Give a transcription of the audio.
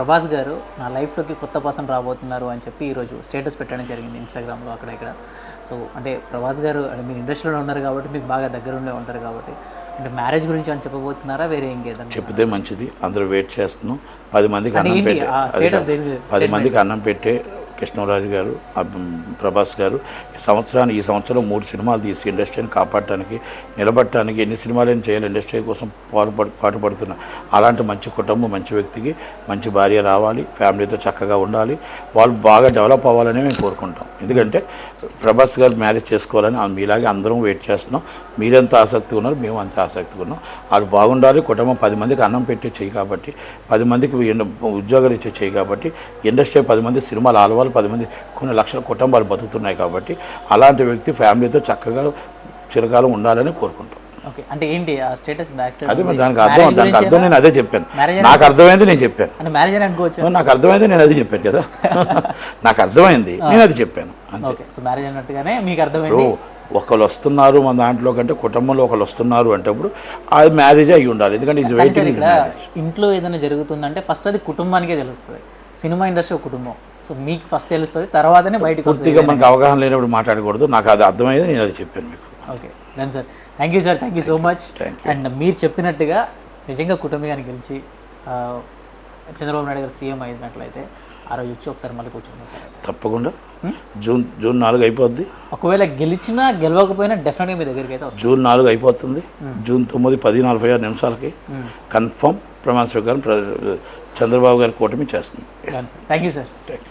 ప్రభాస్ గారు నా లైఫ్లోకి కొత్త పర్సన్ రాబోతున్నారు అని చెప్పి ఈరోజు స్టేటస్ పెట్టడం జరిగింది ఇన్స్టాగ్రామ్లో అక్కడ ఇక్కడ. సో అంటే ప్రభాస్ గారు అంటే మీరు ఇండస్ట్రీలో ఉన్నారు కాబట్టి మీకు బాగా దగ్గరుండే ఉంటారు కాబట్టి. అంటే మ్యారేజ్ గురించి అని చెప్పబోతున్నారా? వేరే ఇంకేదన్నా చెప్తే మంచిది. అందరూ వెయిట్ చేస్తున్నాం. పది మందికి అన్నం పెట్టే పది మందికి అన్నం పెట్టే కృష్ణరాజు గారు ప్రభాస్ గారు ఈ సంవత్సరాన్ని ఈ సంవత్సరం మూడు సినిమాలు తీసి ఇండస్ట్రీని కాపాడటానికి నిలబడటానికి ఎన్ని సినిమాలు చేయాలి. ఇండస్ట్రీ కోసం పాటుపడు పాటుపడుతున్న అలాంటి మంచి కుటుంబం మంచి వ్యక్తికి మంచి భార్య రావాలి ఫ్యామిలీతో చక్కగా ఉండాలి. వాళ్ళు బాగా డెవలప్ అవ్వాలని మేము కోరుకుంటాం. ఎందుకంటే ప్రభాస్ గారు మ్యారేజ్ చేసుకోవాలని మీలాగే అందరం వెయిట్ చేస్తున్నాం. మీరెంత ఆసక్తిగా ఉన్నారు మేము అంత ఆసక్తిగా ఉన్నాం. వాళ్ళు బాగుండాలి కుటుంబం పది మందికి అన్నం పెట్టే చేయి కాబట్టి పది మందికి ఉద్యోగాలు ఇచ్చే చెయ్యి కాబట్టి ఇండస్ట్రీ పది మంది సినిమాలు ఆలవాళ్ళు పది మంది కొన్ని లక్షల కుటుంబాలు బతుకుతున్నాయి కాబట్టి అలాంటి వ్యక్తి ఫ్యామిలీతో చక్కగా చిరకాలం ఉండాలని కోరుకుంటాం ఓకే అంటే ఏంటి ఆ స్టేటస్ బ్యాక్ సైడ్ అదే. దానికి అర్థం దానికి? అర్థం నేను అదే చెప్పాను. నాకు అర్థమైంది నేను చెప్పాను. అంటే మ్యారేజ్ అని అనుకోవచ్చు? నాకు అర్థమైంది నేను అది చెప్పాను కదా. నాకు అర్థమైంది నేను అది చెప్పాను ఓకే సో మ్యారేజ్ అన్నట్టుగానే మీకు అర్థమైంది. ఒకళ్ళు వస్తున్నారు మన దాంట్లో కంటే కుటుంబంలో ఒకళ్ళు వస్తున్నారు అంటప్పుడు అది మ్యారేజ్ అయి ఉండాలి. ఎందుకంటే ఇది వెయిటింగ్ ఇంట్లో ఏదైనా జరుగుతుందంటే ఫస్ట్ అది కుటుంబానికే తెలుస్తుంది. సినిమా ఇండస్ట్రీ ఒక కుటుంబం. సో మీకు ఫస్ట్ తెలుస్తుంది తర్వాతనే బయటకు పూర్తిగా మనకు అవగాహన లేనప్పుడు మాట్లాడకూడదు. నాకు అది అర్థమైంది నేను అది చెప్పాను మీకు. Okay done sir thank you sir thank you so much and మీరు చెప్పినట్టుగా నిజంగా కుటుంబాన్ని గెలిచి చంద్రబాబు నాయుడు గారు సీఎం అయినట్లయితే ఆ రోజు వచ్చి ఒకసారి మళ్ళీ కూర్చుందాం సార్. తప్పకుండా. జూన్ జూన్ నాలుగు అయిపోద్ది. ఒకవేళ గెలిచినా గెలవకపోయినా డెఫినెట్గా మీ దగ్గరికి అయితే జూన్ నాలుగు అయిపోతుంది. జూన్ తొమ్మిది పది నలభై ఆరు నిమిషాలకి కన్ఫర్మ్ ప్రమాణ స్వీకారం చంద్రబాబు గారి కూటమి చేస్తుంది. Thank you sir thank you